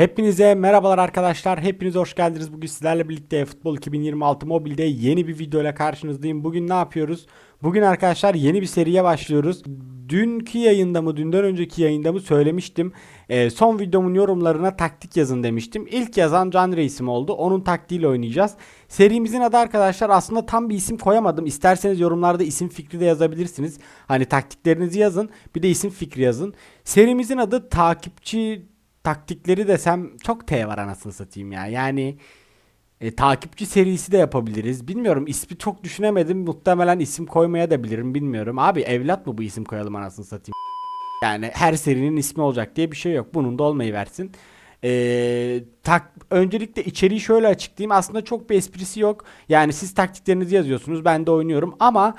Hepinize merhabalar arkadaşlar. Hepiniz hoş geldiniz. Bugün sizlerle birlikte Futbol 2026 Mobil'de yeni bir video ile karşınızdayım. Bugün ne yapıyoruz? Bugün arkadaşlar yeni bir seriye başlıyoruz. Dünkü yayında mı, dünden önceki yayında mı söylemiştim. Ee, son videomun yorumlarına taktik yazın demiştim. İlk yazan Can Reisim oldu. Onun taktiğiyle oynayacağız. Serimizin adı arkadaşlar aslında tam bir isim koyamadım. İsterseniz yorumlarda isim fikri de yazabilirsiniz. Hani taktiklerinizi yazın. Bir de isim fikri yazın. Serimizin adı takipçi taktikleri desem çok T var anasını satayım ya. Yani e, takipçi serisi de yapabiliriz. Bilmiyorum ismi çok düşünemedim. Muhtemelen isim koymaya da bilirim bilmiyorum. Abi evlat mı bu isim koyalım anasını satayım. Yani her serinin ismi olacak diye bir şey yok. Bunun da olmayı versin. Ee, tak, öncelikle içeriği şöyle açıklayayım. Aslında çok bir esprisi yok. Yani siz taktiklerinizi yazıyorsunuz. Ben de oynuyorum ama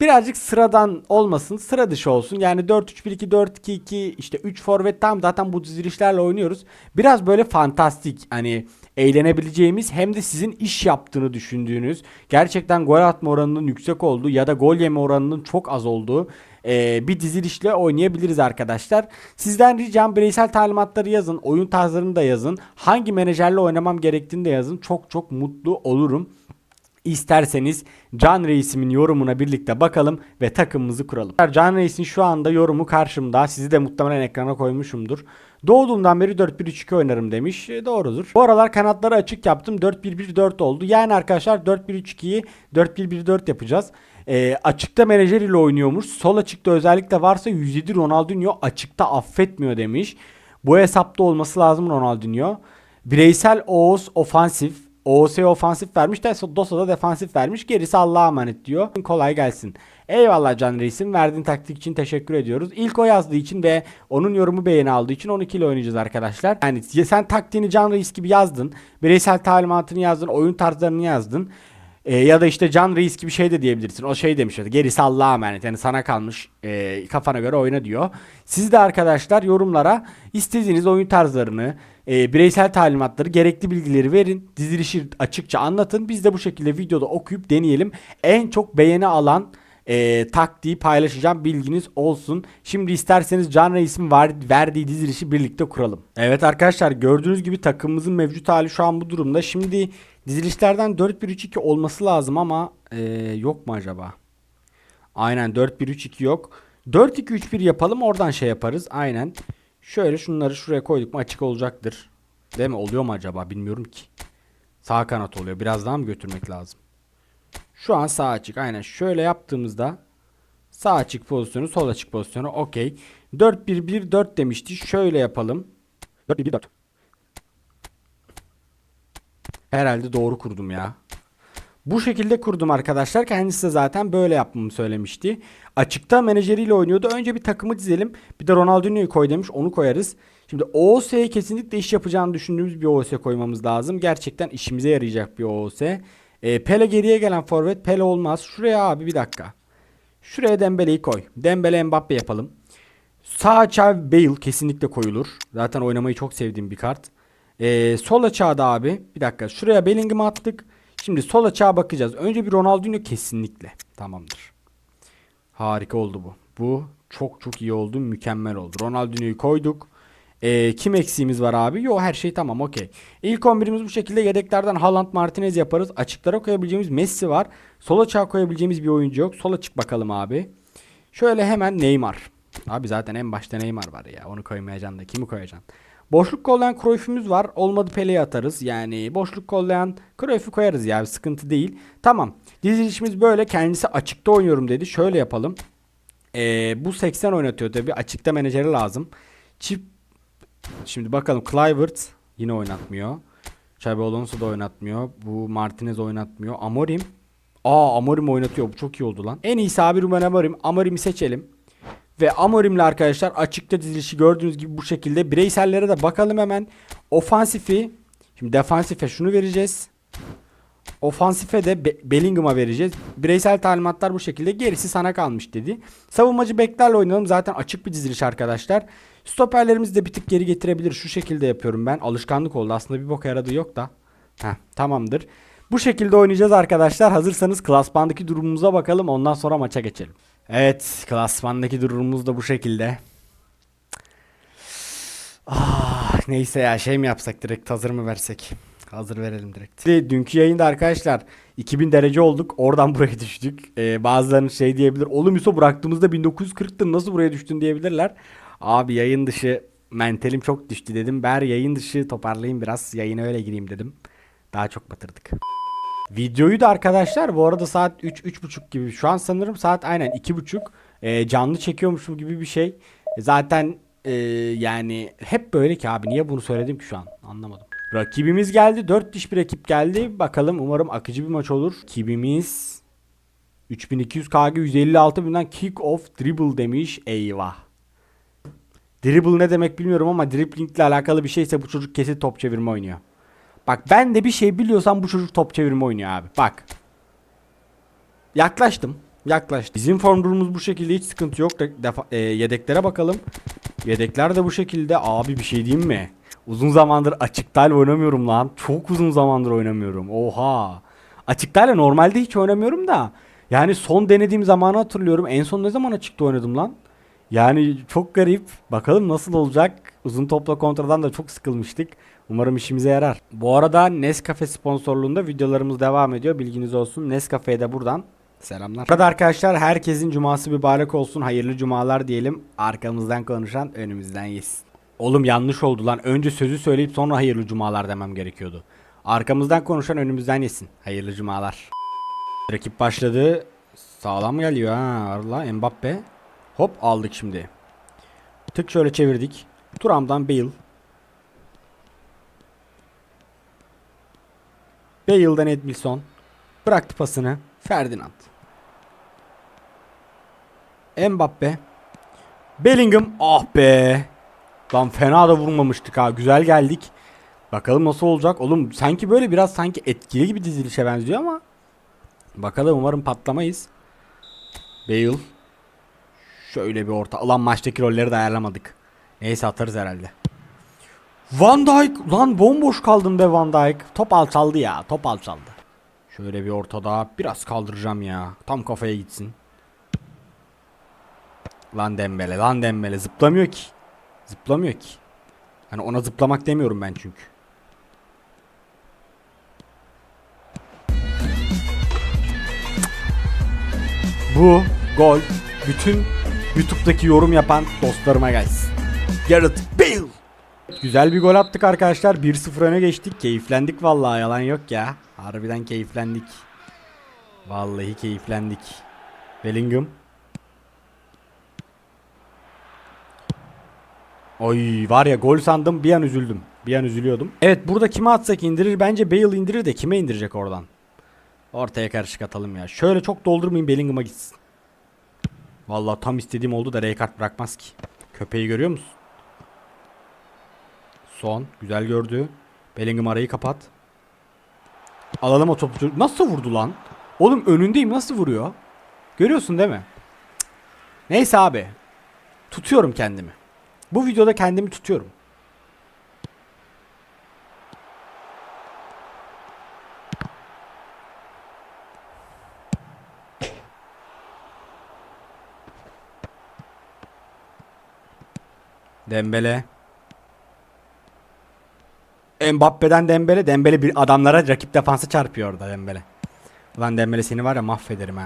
birazcık sıradan olmasın. Sıra dışı olsun. Yani 4-3-1-2, 4-2-2 işte 3 forvet tam zaten bu dizilişlerle oynuyoruz. Biraz böyle fantastik hani eğlenebileceğimiz hem de sizin iş yaptığını düşündüğünüz gerçekten gol atma oranının yüksek olduğu ya da gol yeme oranının çok az olduğu e, bir dizilişle oynayabiliriz arkadaşlar. Sizden ricam bireysel talimatları yazın. Oyun tarzlarını da yazın. Hangi menajerle oynamam gerektiğini de yazın. Çok çok mutlu olurum. İsterseniz Can Reis'imin yorumuna birlikte bakalım ve takımımızı kuralım. Can Reis'in şu anda yorumu karşımda. Sizi de muhtemelen ekrana koymuşumdur. Doğduğumdan beri 4-1-3-2 oynarım demiş. E, doğrudur. Bu aralar kanatları açık yaptım. 4-1-1-4 oldu. Yani arkadaşlar 4-1-3-2'yi 4-1-1-4 yapacağız. E, açıkta menajer ile oynuyormuş. Sol açıkta özellikle varsa 107 Ronaldinho açıkta affetmiyor demiş. Bu hesapta olması lazım Ronaldinho. Bireysel Oğuz ofansif. OOS ofansif vermiş de Dosa da defansif vermiş. Gerisi Allah'a emanet diyor. Kolay gelsin. Eyvallah Can Reis'im. Verdiğin taktik için teşekkür ediyoruz. İlk o yazdığı için ve onun yorumu beğeni aldığı için 12 ile oynayacağız arkadaşlar. Yani sen taktiğini Can Reis gibi yazdın. Bireysel talimatını yazdın. Oyun tarzlarını yazdın. E, ya da işte Can Reis gibi şey de diyebilirsin. O şey demiş. Gerisi Allah'a emanet. Yani sana kalmış. E, kafana göre oyna diyor. Siz de arkadaşlar yorumlara istediğiniz oyun tarzlarını, e, bireysel talimatları, gerekli bilgileri verin. Dizilişi açıkça anlatın. Biz de bu şekilde videoda okuyup deneyelim. En çok beğeni alan e, taktiği paylaşacağım bilginiz olsun. Şimdi isterseniz Can Reis'in var, verdiği dizilişi birlikte kuralım. Evet arkadaşlar gördüğünüz gibi takımımızın mevcut hali şu an bu durumda. Şimdi dizilişlerden 4-1-3-2 olması lazım ama e, yok mu acaba? Aynen 4-1-3-2 yok. 4-2-3-1 yapalım oradan şey yaparız. Aynen. Şöyle şunları şuraya koyduk mu açık olacaktır. Değil mi? Oluyor mu acaba? Bilmiyorum ki. Sağ kanat oluyor. Biraz daha mı götürmek lazım? Şu an sağ açık. Aynen şöyle yaptığımızda sağ açık pozisyonu, sol açık pozisyonu. Okey. 4-1-1-4 demişti. Şöyle yapalım. 4-1-1-4. Herhalde doğru kurdum ya. Bu şekilde kurdum arkadaşlar. Kendisi zaten böyle yapmamı söylemişti. Açıkta menajeriyle oynuyordu. Önce bir takımı dizelim. Bir de Ronaldinho'yu koy demiş. Onu koyarız. Şimdi OOS'ye kesinlikle iş yapacağını düşündüğümüz bir OOS koymamız lazım. Gerçekten işimize yarayacak bir OOS. E, Pele geriye gelen forvet. Pele olmaz. Şuraya abi bir dakika. Şuraya Dembele'yi koy. Dembele Mbappe yapalım. Sağ açığa Bale kesinlikle koyulur. Zaten oynamayı çok sevdiğim bir kart. E, sol açığa da abi. Bir dakika. Şuraya Bellingham'ı attık. Şimdi sol açığa bakacağız. Önce bir Ronaldinho kesinlikle. Tamamdır. Harika oldu bu. Bu çok çok iyi oldu. Mükemmel oldu. Ronaldinho'yu koyduk. Ee, kim eksiğimiz var abi? Yo her şey tamam okey. İlk 11'imiz bu şekilde yedeklerden Haaland Martinez yaparız. Açıklara koyabileceğimiz Messi var. Sol açığa koyabileceğimiz bir oyuncu yok. Sol açık bakalım abi. Şöyle hemen Neymar. Abi zaten en başta Neymar var ya. Onu koymayacaksın da kimi koyacaksın? Boşluk kollayan Cruyff'ümüz var. Olmadı Pele'yi atarız. Yani boşluk kollayan Cruyff'u koyarız ya. Sıkıntı değil. Tamam. Dizilişimiz böyle. Kendisi açıkta oynuyorum dedi. Şöyle yapalım. Ee, bu 80 oynatıyor tabii. Açıkta menajeri lazım. Çift Şimdi bakalım Clivert yine oynatmıyor. Xabi Alonso da oynatmıyor. Bu Martinez oynatmıyor. Amorim. Aa Amorim oynatıyor. Bu çok iyi oldu lan. En iyisi abi Ruben Amorim. Amorim'i seçelim. Ve Amorim'le arkadaşlar açıkta dizilişi gördüğünüz gibi bu şekilde. Bireysellere de bakalım hemen. Ofansifi. Şimdi defansife şunu vereceğiz. Ofansife de Be Bellingham'a vereceğiz. Bireysel talimatlar bu şekilde. Gerisi sana kalmış dedi. Savunmacı beklerle oynayalım. Zaten açık bir diziliş arkadaşlar. Stoperlerimizi de bir tık geri getirebilir. Şu şekilde yapıyorum ben. Alışkanlık oldu. Aslında bir boka yaradığı yok da. Heh, tamamdır. Bu şekilde oynayacağız arkadaşlar. Hazırsanız klasmandaki durumumuza bakalım. Ondan sonra maça geçelim. Evet. Klasmandaki durumumuz da bu şekilde. Ah, Neyse ya şey mi yapsak direkt hazır mı versek? Hazır verelim direkt. Dünkü yayında arkadaşlar 2000 derece olduk. Oradan buraya düştük. Ee, bazılarınız şey diyebilir. Oğlum Yusuf bıraktığımızda 1940'tın nasıl buraya düştün diyebilirler. Abi yayın dışı mentalim çok düştü dedim. Ber yayın dışı toparlayayım biraz. Yayına öyle gireyim dedim. Daha çok batırdık. Videoyu da arkadaşlar bu arada saat 3 3.30 gibi. Şu an sanırım saat aynen 2.30. Ee, canlı çekiyormuşum gibi bir şey. E, Zaten e, yani hep böyle ki abi niye bunu söyledim ki şu an anlamadım. Rakibimiz geldi. 4 diş bir rakip geldi. Bakalım umarım akıcı bir maç olur. Rakibimiz 3200 KG 156 binden kick off dribble demiş. Eyvah. Dribble ne demek bilmiyorum ama driblingle alakalı bir şeyse bu çocuk kesin top çevirme oynuyor. Bak ben de bir şey biliyorsam bu çocuk top çevirme oynuyor abi. Bak. Yaklaştım. Yaklaştım. Bizim form durumumuz bu şekilde hiç sıkıntı yok. De- defa- e, yedeklere bakalım. Yedekler de bu şekilde. Abi bir şey diyeyim mi? Uzun zamandır açıktal oynamıyorum lan. Çok uzun zamandır oynamıyorum. Oha. Açıktal normalde hiç oynamıyorum da. Yani son denediğim zamanı hatırlıyorum. En son ne zaman açıkta oynadım lan? Yani çok garip. Bakalım nasıl olacak. Uzun topla kontradan da çok sıkılmıştık. Umarım işimize yarar. Bu arada Nescafe sponsorluğunda videolarımız devam ediyor. Bilginiz olsun. Nescafe'ye de buradan selamlar. Burada arkadaşlar herkesin cuması mübarek olsun. Hayırlı cumalar diyelim. Arkamızdan konuşan önümüzden yesin. Oğlum yanlış oldu lan. Önce sözü söyleyip sonra hayırlı cumalar demem gerekiyordu. Arkamızdan konuşan önümüzden yesin. Hayırlı cumalar. Rakip başladı. Sağlam geliyor ha. Allah Mbappe. Hop aldık şimdi. Tık şöyle çevirdik. Turam'dan Bale. Bale'dan Edmilson. Bıraktı pasını. Ferdinand. Mbappe. Bellingham. Ah be. Lan fena da vurmamıştık ha. Güzel geldik. Bakalım nasıl olacak. Oğlum sanki böyle biraz sanki etkili gibi dizilişe benziyor ama. Bakalım umarım patlamayız. Bale. Şöyle bir orta. Ulan maçtaki rolleri de ayarlamadık. Neyse atarız herhalde. Van Dijk. Lan bomboş kaldım be Van Dijk. Top alçaldı ya. Top alçaldı. Şöyle bir ortada. Biraz kaldıracağım ya. Tam kafaya gitsin. Lan Dembele. Lan Dembele. Zıplamıyor ki. Zıplamıyor ki. Hani ona zıplamak demiyorum ben çünkü. Bu gol bütün YouTube'daki yorum yapan dostlarıma gelsin. Gareth Bale. Güzel bir gol attık arkadaşlar. 1-0 öne geçtik. Keyiflendik vallahi yalan yok ya. Harbiden keyiflendik. Vallahi keyiflendik. Bellingham. Oy var ya gol sandım bir an üzüldüm. Bir an üzülüyordum. Evet burada kime atsak indirir. Bence Bale indirir de kime indirecek oradan? Ortaya karışık atalım ya. Şöyle çok doldurmayayım Bellingham'a gitsin. Vallahi tam istediğim oldu da kart bırakmaz ki. Köpeği görüyor musun? Son. Güzel gördü. Bellingham arayı kapat. Alalım o topu. Nasıl vurdu lan? Oğlum önündeyim nasıl vuruyor? Görüyorsun değil mi? Neyse abi. Tutuyorum kendimi. Bu videoda kendimi tutuyorum. Dembele. Mbappe'den Dembele. Dembele bir adamlara rakip defansı çarpıyor orada Dembele. Ulan Dembele seni var ya mahvederim ha.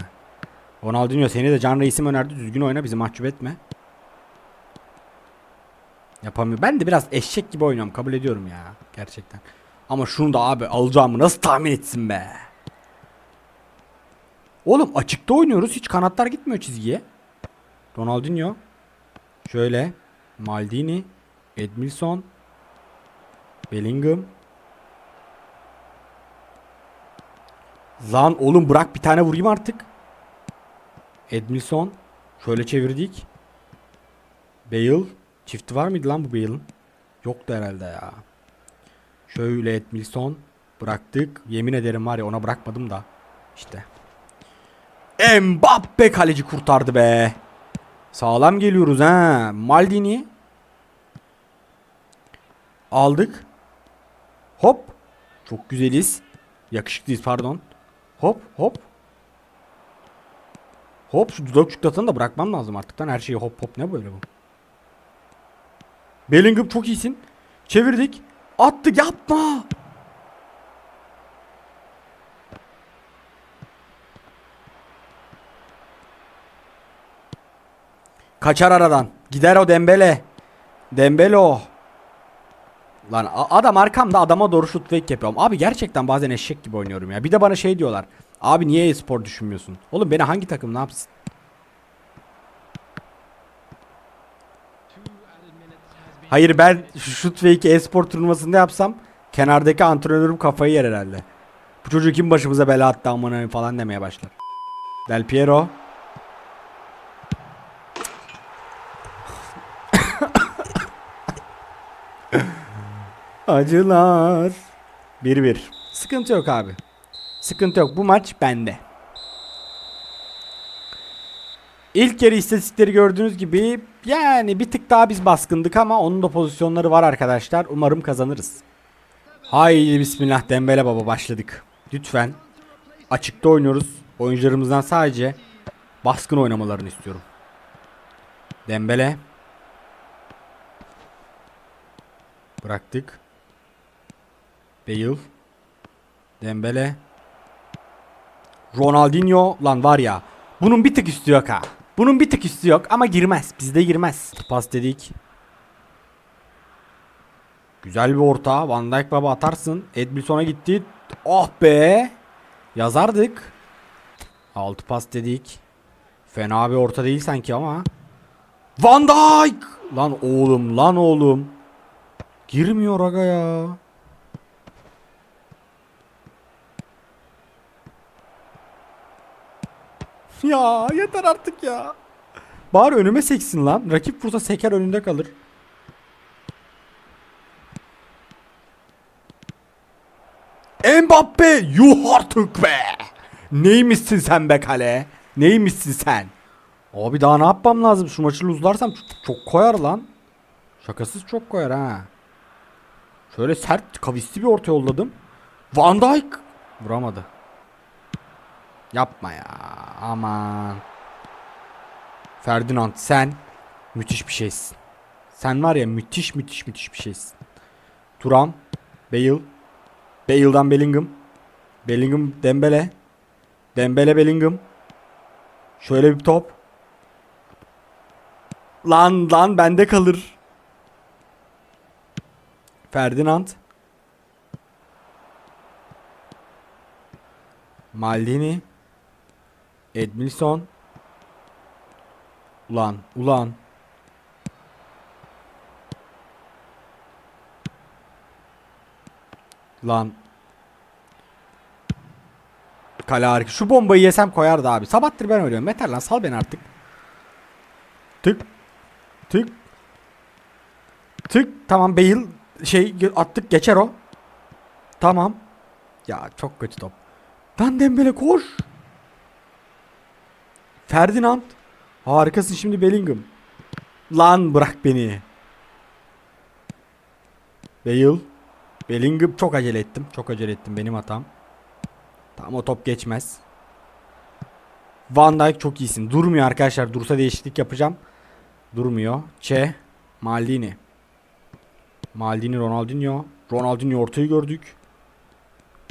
Ronaldinho seni de Can Reis'im önerdi. Düzgün oyna bizi mahcup etme. Yapamıyor. Ben de biraz eşek gibi oynuyorum. Kabul ediyorum ya. Gerçekten. Ama şunu da abi alacağımı nasıl tahmin etsin be. Oğlum açıkta oynuyoruz. Hiç kanatlar gitmiyor çizgiye. Ronaldinho. Şöyle. Maldini. Edmilson. Bellingham. Lan oğlum bırak bir tane vurayım artık. Edmilson. Şöyle çevirdik. Bale. Çifti var mıydı lan bu Bale'ın? Yoktu herhalde ya. Şöyle Edmilson. Bıraktık. Yemin ederim var ya ona bırakmadım da. İşte. Mbappe kaleci kurtardı be. Sağlam geliyoruz ha. Maldini. Aldık. Hop. Çok güzeliz. Yakışıklıyız pardon. Hop hop. Hop şu dudak çuklatını da bırakmam lazım artık lan. Her şeyi hop hop ne böyle bu? Bellingham çok iyisin. Çevirdik. Attık yapma. Kaçar aradan. Gider o Dembele. Dembele o. Lan adam arkamda adama doğru şut fake yapıyorum. Abi gerçekten bazen eşek gibi oynuyorum ya. Bir de bana şey diyorlar. Abi niye e-spor düşünmüyorsun? Oğlum beni hangi takım ne yapsın? Hayır ben şu şut fake e-spor turnuvasında yapsam kenardaki antrenörüm kafayı yer herhalde. Bu çocuk kim başımıza bela attı amına falan demeye başlar. Del Piero. Acılar. 1-1. Sıkıntı yok abi. Sıkıntı yok. Bu maç bende. İlk yarı istatistikleri gördüğünüz gibi yani bir tık daha biz baskındık ama onun da pozisyonları var arkadaşlar. Umarım kazanırız. Haydi bismillah Dembele baba başladık. Lütfen açıkta oynuyoruz. Oyuncularımızdan sadece baskın oynamalarını istiyorum. Dembele. Bıraktık. Bale. Dembele. Ronaldinho lan var ya. Bunun bir tık üstü yok ha. Bunun bir tık üstü yok ama girmez. Bizde girmez. Pas dedik. Güzel bir orta. Van Dijk baba atarsın. Edmilson'a gitti. Oh be. Yazardık. Altı pas dedik. Fena bir orta değil sanki ama. Van Dijk. Lan oğlum lan oğlum. Girmiyor aga ya. Ya yeter artık ya. Bari önüme seksin lan. Rakip vursa seker önünde kalır. Mbappe yuh artık be. Neymişsin sen be kale? Neymişsin sen? Abi daha ne yapmam lazım? Şu maçı luzlarsam çok, çok koyar lan. Şakasız çok koyar ha. Şöyle sert kavisli bir orta yolladım. Van Dijk vuramadı. Yapma ya. Aman. Ferdinand sen müthiş bir şeysin. Sen var ya müthiş müthiş müthiş bir şeysin. Turam, Bale, Bale'dan Bellingham, Bellingham Dembele, Dembele Bellingham. Şöyle bir top. Lan lan bende kalır. Ferdinand. Maldini. Edmilson. Ulan, ulan. Lan. Kale harika. Şu bombayı yesem koyardı abi. Sabahtır ben ölüyorum. Yeter lan sal beni artık. Tık. Tık. Tık. Tamam Bale şey attık geçer o. Tamam. Ya çok kötü top. Lan Dembele koş. Ferdinand. Harikasın şimdi Bellingham. Lan bırak beni. Bale. Bellingham çok acele ettim. Çok acele ettim benim hatam. Tamam o top geçmez. Van Dijk çok iyisin. Durmuyor arkadaşlar. Dursa değişiklik yapacağım. Durmuyor. Çe. Maldini. Maldini Ronaldinho. Ronaldinho ortayı gördük.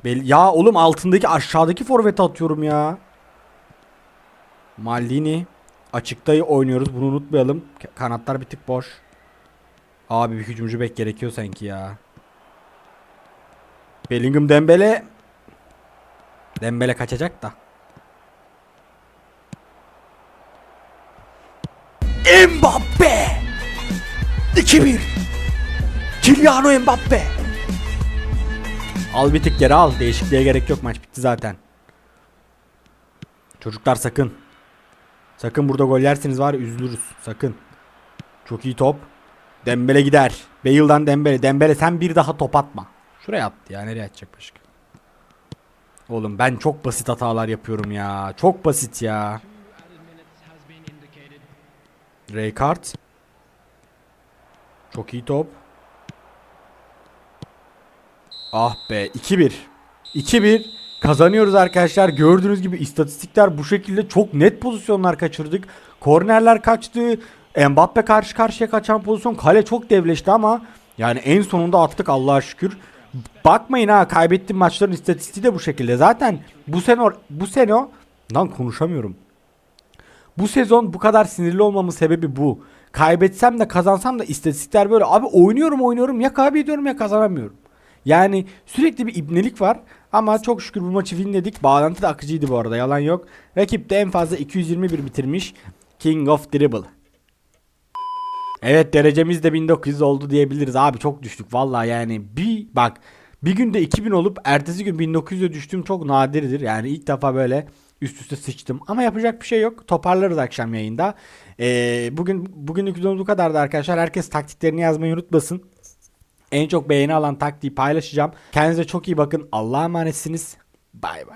Bel ya oğlum altındaki aşağıdaki forvete atıyorum ya. Maldini. Açıkta oynuyoruz. Bunu unutmayalım. Kanatlar bir tık boş. Abi bir hücumcu bek gerekiyor sanki ya. Bellingham Dembele. Dembele kaçacak da. Mbappe. 2-1. Kylian Mbappe. Al bir tık geri al. Değişikliğe gerek yok. Maç bitti zaten. Çocuklar sakın. Sakın burada gol yerseniz var üzülürüz. Sakın. Çok iyi top. Dembele gider. Bale'dan Dembele. Dembele sen bir daha top atma. Şuraya attı ya. Nereye atacak başka? Oğlum ben çok basit hatalar yapıyorum ya. Çok basit ya. Raykart. Çok iyi top. Ah be 2-1. 2-1 kazanıyoruz arkadaşlar. Gördüğünüz gibi istatistikler bu şekilde çok net pozisyonlar kaçırdık. Kornerler kaçtı. Mbappe karşı karşıya kaçan pozisyon kale çok devleşti ama Yani en sonunda attık Allah'a şükür. Bakmayın ha kaybettiğim maçların istatistiği de bu şekilde. Zaten bu sene bu sene lan konuşamıyorum. Bu sezon bu kadar sinirli olmamın sebebi bu. Kaybetsem de kazansam da istatistikler böyle. Abi oynuyorum oynuyorum ya kaybediyorum ya kazanamıyorum. Yani sürekli bir ibnelik var. Ama çok şükür bu maçı winledik. Bağlantı da akıcıydı bu arada yalan yok. Rakip de en fazla 221 bitirmiş. King of Dribble. Evet derecemiz de 1900 oldu diyebiliriz. Abi çok düştük vallahi yani. Bir bak bir günde 2000 olup ertesi gün 1900'e düştüğüm çok nadirdir. Yani ilk defa böyle üst üste sıçtım. Ama yapacak bir şey yok. Toparlarız akşam yayında. Ee, bugün bugünlük videomuz bu kadardı arkadaşlar. Herkes taktiklerini yazmayı unutmasın. En çok beğeni alan taktiği paylaşacağım. Kendinize çok iyi bakın. Allah'a emanetsiniz. Bay bay.